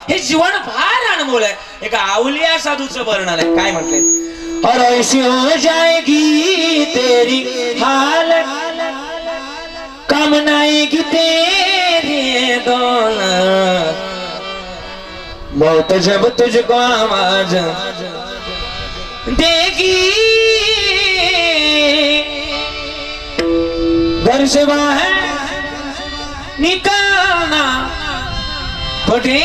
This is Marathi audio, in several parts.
हे जीवन फार अनमोल आहे. एका आवलिया साधूच वर्णन आहे. काय म्हणते और ऐसी हो जाएगी तेरी हाल कम नाएगी तेरी दौलत मौत जब तुझको आवाज देगी घर से बाहर निकालना पडेगा।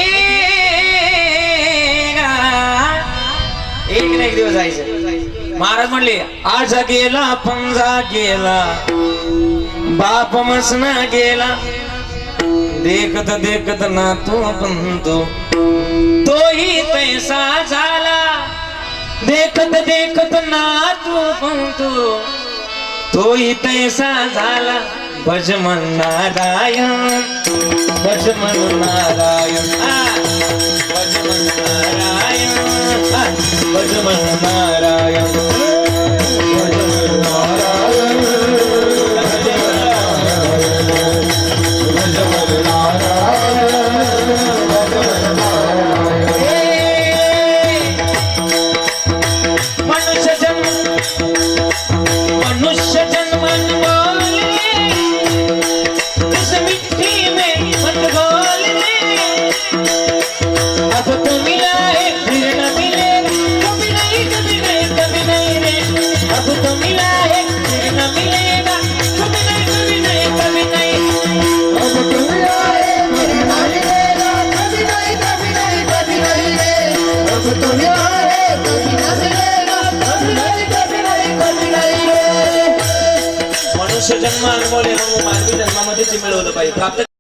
एक ना एक दिवस जायचं महाराज म्हणले आज गेला पंजा गेला बाप मसना गेला। देखत देखत ना तो पण तो तोही पैसा झाला। देखत देखत ना तू पण तोही तैसा झाला भजमन नारायण भजमन नारायण भजमन नारायण भजमन नारायण. मनुष्य जन्म अनुभवले मग मानवी जन्मामध्ये ते मिळवलं पाहिजे प्राप्त